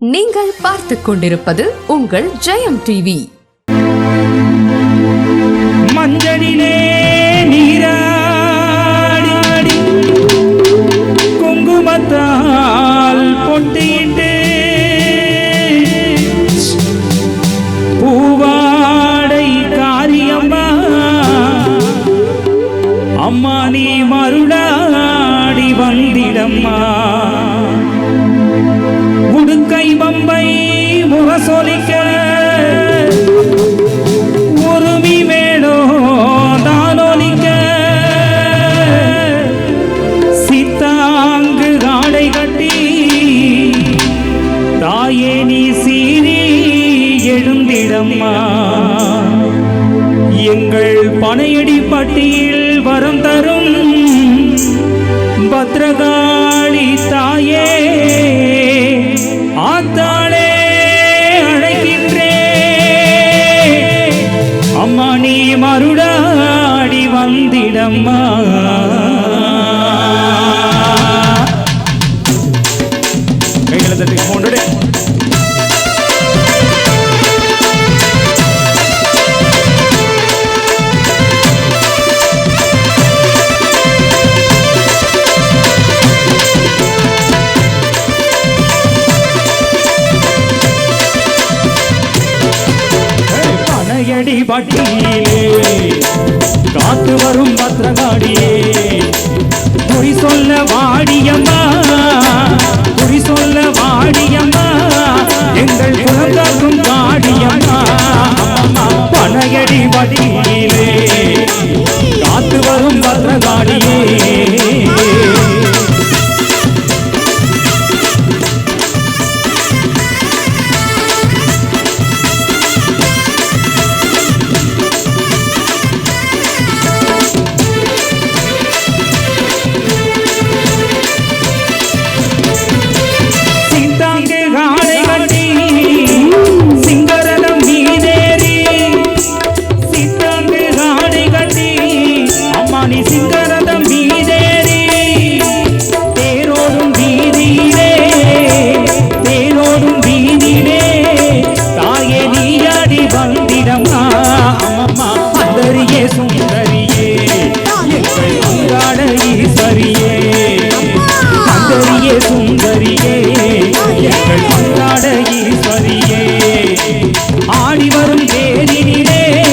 நீங்கள் பார்த்துக் கொண்டிருப்பது உங்கள் ஜெயம் டிவி. மஞ்சளிலே நீராடி குங்குமத்தால் பொட்டியிட்டு பூவாடை காரியம்மா அம்மா நீ மருளாடி வந்திடம்மா. சொலிக்க உருமி வேணோ தானொலிக்க. சித்தாங்கு தாடை கட்டி தாயே நீ சீரி எழுந்திடம்மா. எங்கள் பனையடி பட்டியில் வரம் தரும் பத்ரகா கைகளை தட்டி கொண்டுடே பனையடி பட்டியிலே காத்து வரும் பத்திரகாடியே பொய் சொல்ல வாடிய வரும்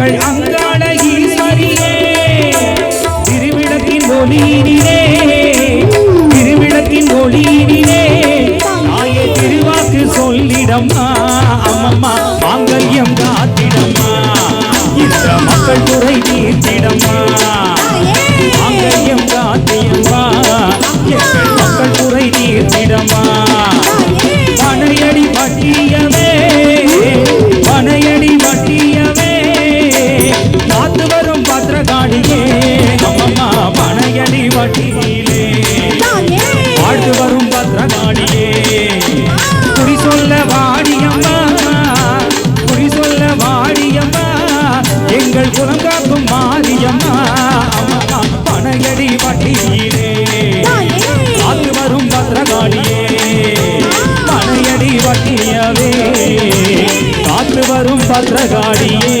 எங்கள் அங்காள ஈஸ்வரியே திருவிளக்கின் ஒளியினிலே திருவிளக்கின் ஒளியினிலே. தாயே திருவாக்கு சொல்லிடம்மா அம்மம்மா மாங்கல்யம் காத்திடம்மா. இந்த மக்கள் துறை பத்திரகாளியே குறி சொல்ல வாடியம்மா குறி சொல்ல வாடியம்மா எங்கள் குலம் காக்கும் மாரியம்மா அம்மம்மா பனையடி வட்டியிலே காத்து வரும் பத்திரகாளியே பனையடி வட்டியவே காத்து வரும் பத்திரகாளியே